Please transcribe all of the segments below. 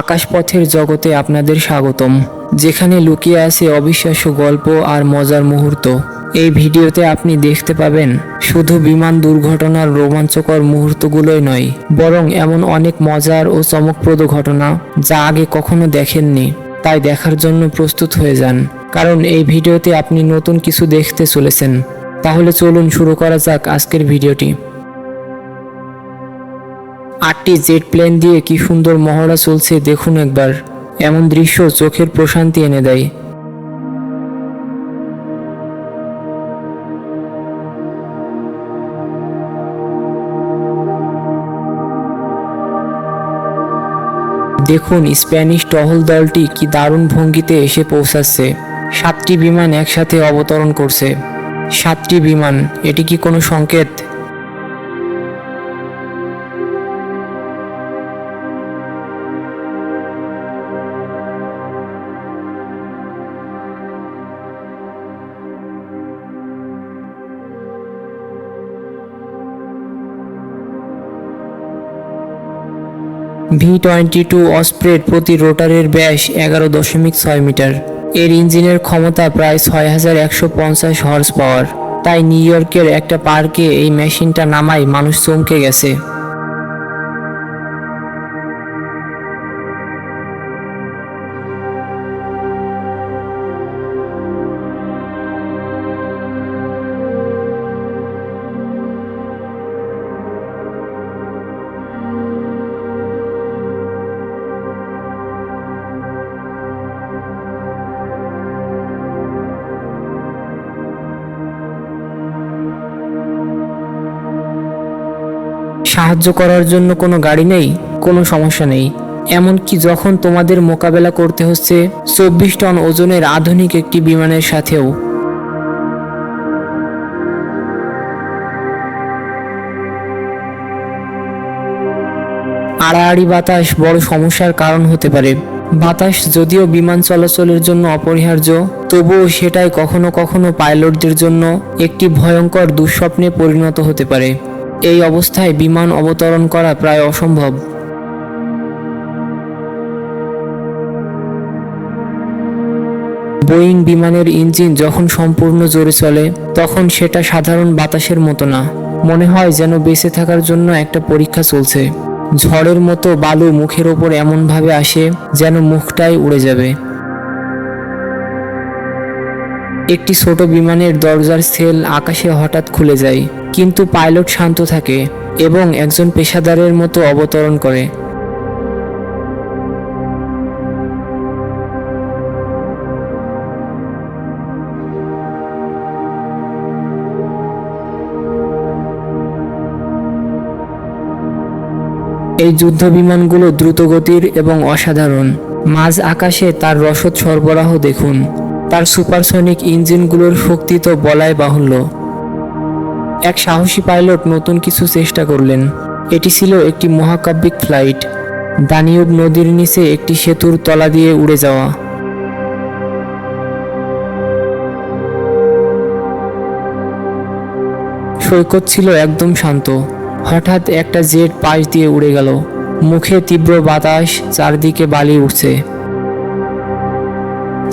আকাশপথের জগতে আপনাদের স্বাগতম। যেখানে লুকিয়ে আছে অবিশ্বাস্য গল্প আর মজার মুহূর্ত। এই ভিডিওতে আপনি দেখতে পাবেন, শুধু বিমান দুর্ঘটনার রোমাঞ্চকর মুহূর্তগুলোই নয়, বরং এমন অনেক মজার ও চমকপ্রদ ঘটনা যা আগে কখনো দেখেননি, তাই দেখার জন্য প্রস্তুত হয়ে যান। কারণ এই ভিডিওতে আপনি নতুন কিছু দেখতে চলেছেন। তাহলে চলুন শুরু করা যাক আজকের ভিডিওটি। আটটি জেট প্লেন দিয়ে কি সুন্দর মহড়া চলছে দেখুন একবার। এমন দৃশ্য চোখের প্রশান্তি এনে দেয়। দেখুন, স্প্যানিশ টহল দলটি কি দারুণ ভঙ্গিতে এসে পৌঁছাচ্ছে। সাতটি বিমান একসাথে অবতরণ করছে। সাতটি বিমান, এটি কি কোনো সংকেত? ভি টোয়েন্টি টু অস্প্রেড প্রতি রোটারের ব্যাস এগারো দশমিক ছয় মিটার। এর ইঞ্জিনের ক্ষমতা প্রায় ছয় হাজার একশো পঞ্চাশ হর্স পাওয়ার। তাই নিউ ইয়র্কের একটা পার্কে এই মেশিনটা নামাই মানুষ চমকে গেছে। সাহায্য করার জন্য কোনো গাড়ি নেই, কোনো সমস্যা নেই। এমনকি যখন তোমাদের মোকাবেলা করতে হচ্ছে, চব্বিশ টন ওজনের আধুনিক একটি বিমানের সাথেও। আড়াআড়ি বাতাস বড় সমস্যার কারণ হতে পারে। বাতাস যদিও বিমান চলাচলের জন্য অপরিহার্য, তবুও সেটাই কখনো কখনো পাইলটদের জন্য একটি ভয়ঙ্কর দুঃস্বপ্নে পরিণত হতে পারে। এই অবস্থায় বিমান অবতরণ করা প্রায় অসম্ভব। বোয়িং বিমানের ইঞ্জিন যখন সম্পূর্ণ জোরে চলে, তখন সেটা সাধারণ বাতাসের মতো না। মনে হয় যেন বেঁচে থাকার জন্য একটা পরীক্ষা চলছে। ঝড়ের মতো বালু মুখের ওপর এমনভাবে আসে যেন মুখটাই উড়ে যাবে। একটি ছোট বিমানের দরজার সেল আকাশে হঠাৎ খুলে যায়, কিন্তু পাইলট শান্ত থাকে এবং একজন পেশাদারের মতো অবতরণ করে। এই যুদ্ধ বিমানগুলো দ্রুতগতির এবং অসাধারণ। মাঝ আকাশে তার রসদ সরবরাহ দেখুন। তার সুপারসনিক ইঞ্জিনগুলোর শক্তি তো বলাই বাহুল্য। এক সাহসী পাইলট নতুন কিছু চেষ্টা করলেন। এটি ছিল একটি মহাকাব্যিক ফ্লাইট দানিউব নদীর নিচে একটি সেতুর তলা দিয়ে উড়ে যাওয়া। সৈকত ছিল একদম শান্ত। হঠাৎ একটা জেট পাশ দিয়ে উড়ে গেল। মুখে তীব্র বাতাস, চারদিকে বালি উঠছে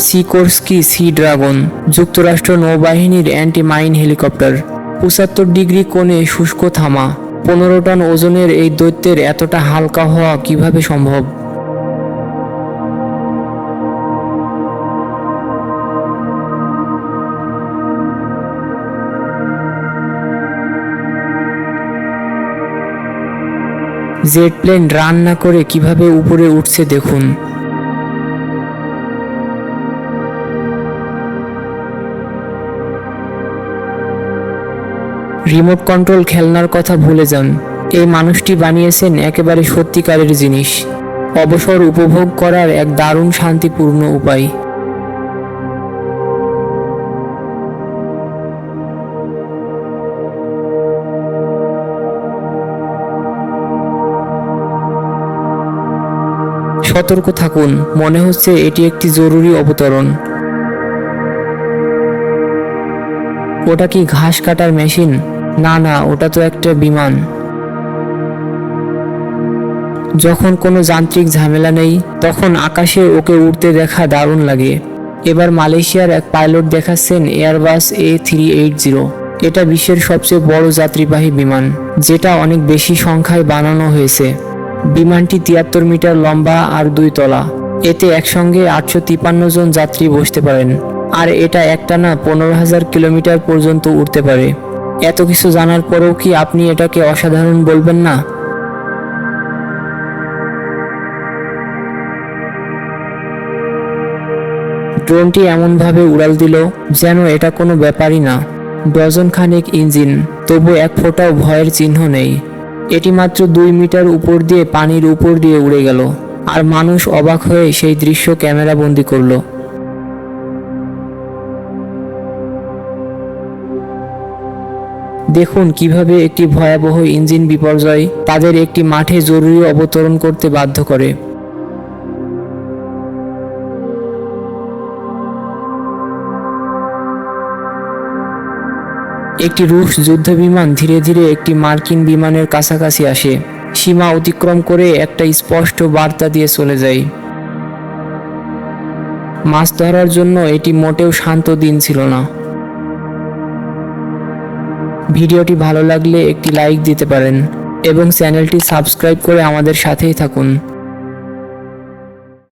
সিকোর্সকি সি ড্রাগন, যুক্তরাষ্ট্র নৌবাহিনীর অ্যান্টি মাইন হেলিকপ্টার। পঁচাত্তর ডিগ্রি কোণে শুষ্ক থামা, পনেরো টন ওজনের এই দৈত্যের এতটা হালকা হওয়া কীভাবে সম্ভব? জেট প্লেন রান না করে কীভাবে উপরে উঠছে দেখুন। রিমোট কন্ট্রোল খেলনার কথা ভুলে যান। এই মানুষটি বানিয়েছেন একেবারে সত্যিকারের জিনিস। অবসর উপভোগ করার এক দারুণ শান্তিপূর্ণ উপায়। সতর্ক থাকুন, মনে হচ্ছে এটি একটি জরুরি অবতরণ। ওটা কি ঘাস কাটার মেশিন? না না, ওটা তো একটা বিমান। যখন কোনো যান্ত্রিক ঝামেলা নেই, তখন আকাশে ওকে উড়তে দেখা দারুণ লাগে। এবার মালয়েশিয়ার এক পাইলট দেখাচ্ছেন Airbus A three eight zero. এটা বিশ্বের সবচেয়ে বড় যাত্রীবাহী বিমান, যেটা অনেক বেশি সংখ্যায় বানানো হয়েছে। বিমানটি তিয়াত্তর মিটার লম্বা আর দুই তলা। এতে একসঙ্গে আটশো তিপান্ন জন যাত্রী বসতে পারেন, আর এটা একটানা পনেরো হাজার কিলোমিটার পর্যন্ত উঠতে পারে। এত কিছু জানার পরেও কি আপনি এটাকে অসাধারণ বলবেন না? ড্রোনটি এমনভাবে উড়াল দিল যেন এটা কোনো ব্যাপারই না। ডজন খানেক ইঞ্জিন, তবু এক ফোঁটাও ভয়ের চিহ্ন নেই। এটি মাত্র দুই মিটার উপর দিয়ে পানির উপর দিয়ে উড়ে গেল, আর মানুষ অবাক হয়ে সেই দৃশ্য ক্যামেরা বন্দি করল। দেখুন কীভাবে একটি ভয়াবহ ইঞ্জিন বিপর্যয় তাদের একটি মাঠে জরুরি অবতরণ করতে বাধ্য করে। একটি রুশ যুদ্ধ বিমান ধীরে ধীরে একটি মার্কিন বিমানের কাছাকাছি আসে। সীমা অতিক্রম করে একটা স্পষ্ট বার্তা দিয়ে চলে যায়। মাছ ধরার জন্য এটি মোটেও শান্ত দিন ছিল না। ভিডিওটি ভালো লাগলে একটি লাইক দিতে পারেন এবং চ্যানেলটি সাবস্ক্রাইব করে আমাদের সাথেই থাকুন।